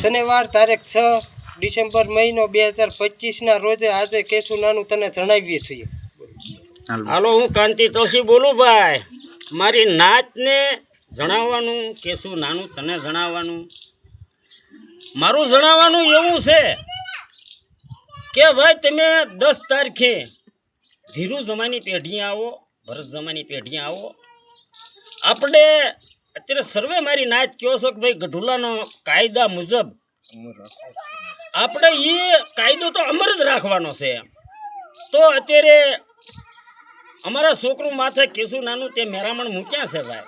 શનિવાર તારીખ છ ડિસેમ્બર મહિનો બે હજાર પચીસના રોજે આજે કેશું નાનું તને જણાવીએ છીએ. હાલો. હું કાંતિ તોશી બોલું ભાઈ. મારી નાતને જણાવવાનું કેશું નાનું તને જણાવવાનું. મારું જણાવવાનું એવું છે કે ભાઈ તમે દસ તારીખે ધીરુ જમાની પેઢી આવો ભરત જમાની પેઢી આવો. આપણે અત્યારે સર્વે મારી નાચ કહો છો કે ભાઈ ગઢુલાનો કાયદા મુજબ? આપણે એ કાયદો તો અમર જ રાખવાનો છે. તો અત્યારે અમારા છોકરું માથે કેસું નાનું તે મેરામણ મૂક્યા છે ભાઈ.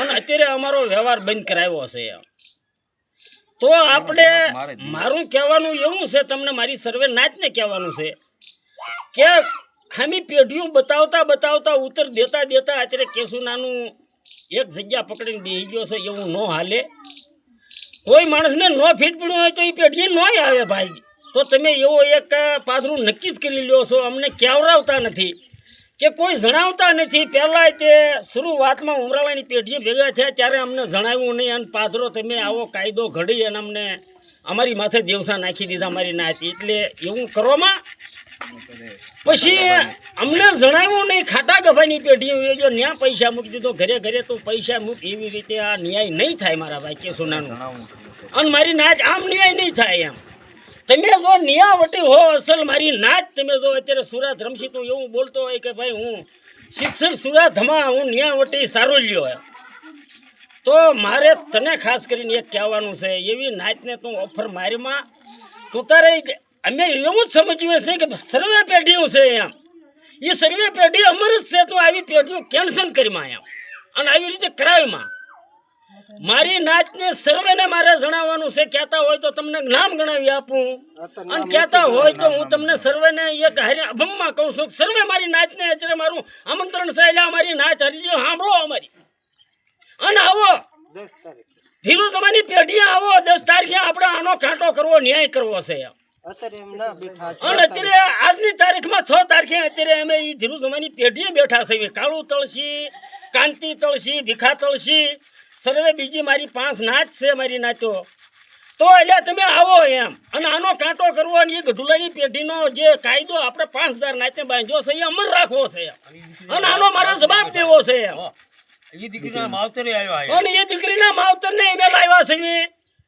અને અત્યારે અમારો વ્યવહાર બંધ કરાવ્યો છે. તો આપણે મારું કહેવાનું એવું છે તમને મારી સર્વે નાચને કહેવાનું છે કે આમી પેઢીઓ બતાવતા બતાવતા ઉત્તર દેતા દેતા અત્યારે કેસું નાનું એક જગ્યા પકડીને બેસી ગયો છે એવું ન હાલે. કોઈ માણસને ન ફીટ પડ્યું હોય તો એ પેઢી ન આવે ભાઈ. તો તમે એવો એક પાથરું નક્કી જ કરી લ્યો છો અમને કેવરાવતા નથી. કે કોઈ જણાવતા નથી. પહેલાં તે શરૂઆતમાં ઉમરાળાની પેઢીએ ભેગા થયા ત્યારે અમને જણાવ્યું નહીં. અને પાથરો તમે આવો કાયદો ઘડી અને અમને અમારી માથે દેવસા નાખી દીધા મારી નાતી એટલે એવું કરવામાં પછી અમને જણાવ્યું નહીં. ખાટા ગભાની પેઢી જો ન્યા પૈસા મૂકી દીધો ઘરે ઘરે તો પૈસા મૂક એવી રીતે આ ન્યાય નહીં થાય મારા ભાઈ કે સોનાનું. અને મારી નાચ આમ ન્યાય નહીં થાય એમ. તમે જો નિયાવટી હો અસલ, મારી નાચ તમે જો અત્યારે સુરત રમશી તો એવું બોલતો હોય કે ભાઈ હું શિક્ષક સુરતમાં હું નિયાવટી સારું લ્યો એમ. તો મારે તને ખાસ કરીને એક કહેવાનું છે, એવી નાચને તું ઓફર મારીમાં, તું તારે અમે એવું જ સમજવું છે કે સર્વે પેઢીઓ છે એમ. એ સર્વે પેઢી અમર જ છે તો આવી પેઢીઓ કેન્સલ કરીમાં એમ અને આવી રીતે કરાવીમાં મારી નાચને સર્વેને મારે જણાવવાનું છે કહેતા હોય તો તમને નામ ગણાવી આપું. અને કહેતા હોય તો હું તમને સર્વેને એક હરે અભમમાં કહું છું સર્વે મારી નાચને અત્યારે મારું આમંત્રણ છે એટલે અમારી નાચ હરીજી સાંભળો અમારી. અને આવો. ધીરુ તમારી પેઢી આવો દસ તારીખે આપણે આનો કાંટો કરવો ન્યાય કરવો છે એમ. અને અત્યારે આજની તારીખમાં છ તારીખે અત્યારે અમે એ ધીરુ જમાની પેઢીએ બેઠા છે કાળુ તળસી કાંતિ તળસી ભીખા તળસી સર્વે બીજી મારી પાંચ નાચ છે મારી નાચો તો એટલે તમે આવો એમ અને આનો કાંટો કરવો અને એ ગઢુલાની પેઢીનો જે કાયદો આપણે પાંચ હજાર નાચે બાંધ્યો છે એ અમર રાખવો છે અને આનો મારો જવાબ દેવો છે એમ એ દીકરીના માવતરે આવ્યા અને એ દીકરીના માવતરને અમે લાવ્યા છીએ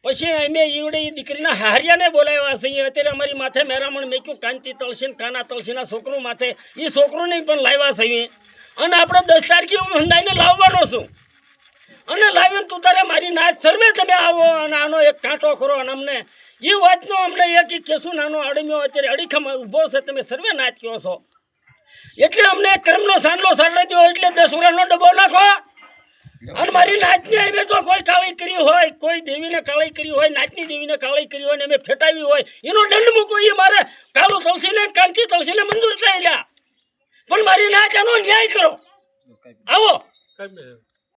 પછી અમે ઈવડે એ દીકરીના હારિયાને બોલાવ્યા છીએ. અત્યારે અમારી માથે મેરામણ મેક્યું, કાંતિ તળસી કાના તળસીના છોકરું માથે. એ છોકરોને પણ લાવ્યા છીએ. અને આપણે દસ તારીખે હું હંદાઈને લાવવાનો છું. અને લાવીને તું તારે મારી નાચ સર્વે તમે આવો અને આનો એક કાંટો કરો અને અમને. એ વાતનો અમને એક કેસુ નાનો અડમ્યો અત્યારે અડીખામાં ઊભો છે, તમે સર્વે નાચ કહો છો. એટલે અમને કર્મનો સાંડલો સાંડલો દો એટલે દસ ઉરાનો ડબ્બો નાખો. અને મારી નાચની અમે તો કોઈ કાળી કરી હોય, કોઈ દેવીને કાળી કરી હોય નાચની દેવીને કાળી કરી હોય ને અમે ફેટાવી હોય, એનો દંડ મૂકો એ મારે કાળું તલસીને કાંતિ તલસીને મંજૂર થયેલા. પણ મારી નાચ એનો ન્યાય કરો. આવો.